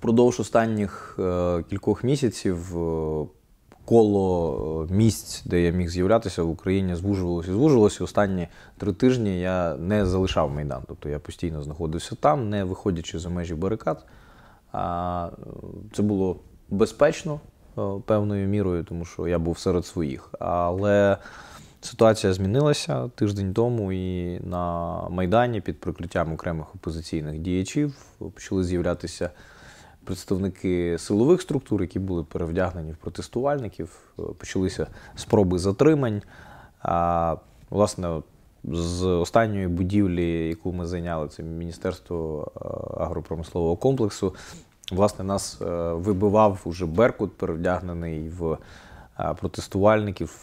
Впродовж останніх е, кількох місяців е, коло е, місць, де я міг з'являтися в Україні, звужувалося і звужувалося. Останні три тижні я не залишав Майдан. Тобто я постійно знаходився там, не виходячи за межі барикад. Це було безпечно певною мірою, тому що я був серед своїх. Але ситуація змінилася тиждень тому, і на Майдані під прикриттям окремих опозиційних діячів почали з'являтися представники силових структур, які були перевдягнені в протестувальників. Е, Почалися спроби затримань. А, власне, з останньої будівлі, яку ми зайняли, це Міністерство е, агропромислового комплексу. Власне, нас е, вибивав уже Беркут, перевдягнений в протестувальників,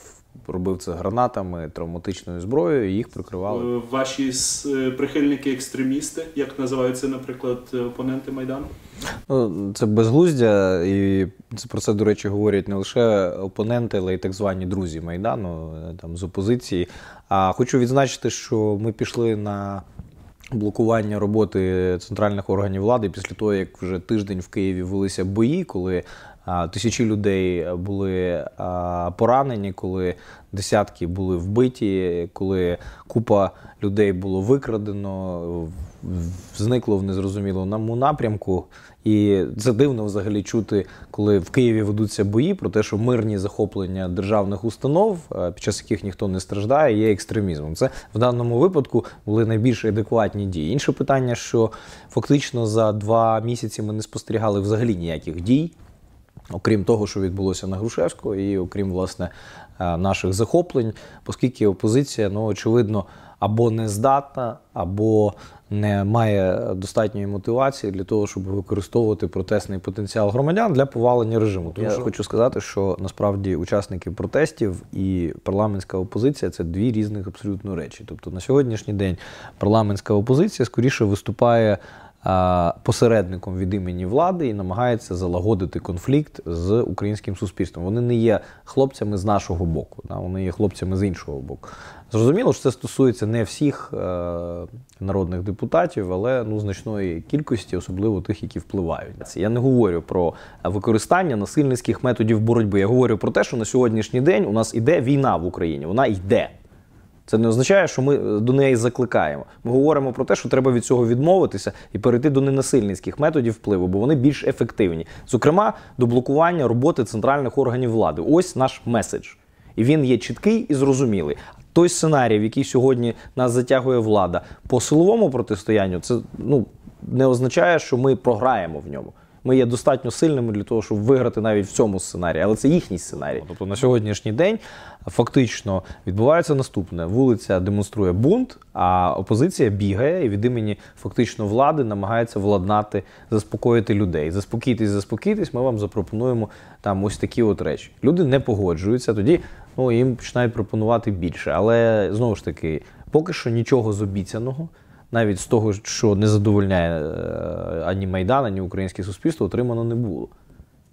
робив це гранатами, травматичною зброєю, і їх прикривали. Е, Ваші е, прихильники-екстремісти, як називаються, наприклад, опоненти Майдану? Ну, Це безглуздя, і це про це, до речі, говорять не лише опоненти, але й так звані друзі Майдану е, там, з опозиції. А хочу відзначити, що ми пішли на блокування роботи центральних органів влади після того, як вже тиждень в Києві велися бої, коли тисячі людей були поранені, коли десятки були вбиті, коли купа людей було викрадено, зникло в незрозумілому напрямку. І це дивно взагалі чути, коли в Києві ведуться бої про те, що мирні захоплення державних установ, е, під час яких ніхто не страждає, є екстремізмом. Це в даному випадку були найбільш адекватні дії. Інше питання, що фактично за два місяці ми не спостерігали взагалі ніяких дій. Окрім того, що відбулося на Грушевського, і окрім власне е, наших захоплень, оскільки опозиція, ну очевидно, або не здатна, або не має достатньої мотивації для того, щоб використовувати протестний потенціал громадян для повалення режиму. Тому Я що... хочу сказати, що насправді учасники протестів і парламентська опозиція це дві різних абсолютно речі. Тобто на сьогоднішній день парламентська опозиція скоріше виступає посередником від імені влади і намагається залагодити конфлікт з українським суспільством. Вони не є хлопцями з нашого боку, вони є хлопцями з іншого боку. Зрозуміло, що це стосується не всіх е, народних депутатів, але ну, значної кількості, особливо тих, які впливають. Я не говорю про використання насильницьких методів боротьби. Я говорю про те, що на сьогоднішній день у нас іде війна в Україні. Вона йде. Це не означає, що ми до неї закликаємо. Ми говоримо про те, що треба від цього відмовитися і перейти до ненасильницьких методів впливу, бо вони більш ефективні. Зокрема, до блокування роботи центральних органів влади. Ось наш меседж. І він є чіткий і зрозумілий. Той сценарій, в який сьогодні нас затягує влада по силовому протистоянню, це ну не означає, що ми програємо в ньому. Ми є достатньо сильними для того, щоб виграти навіть в цьому сценарії, але це їхній сценарій. Тобто на сьогоднішній день фактично відбувається наступне: вулиця демонструє бунт, а опозиція бігає і від імені фактично влади намагається владнати, заспокоїти людей. Заспокійтесь, заспокійтесь, ми вам запропонуємо там ось такі от речі. Люди не погоджуються, тоді ну, їм починають пропонувати більше. Але знову ж таки, поки що нічого з обіцяного навіть з того, що не задовольняє е, ані Майдан, ані українське суспільство, отримано не було.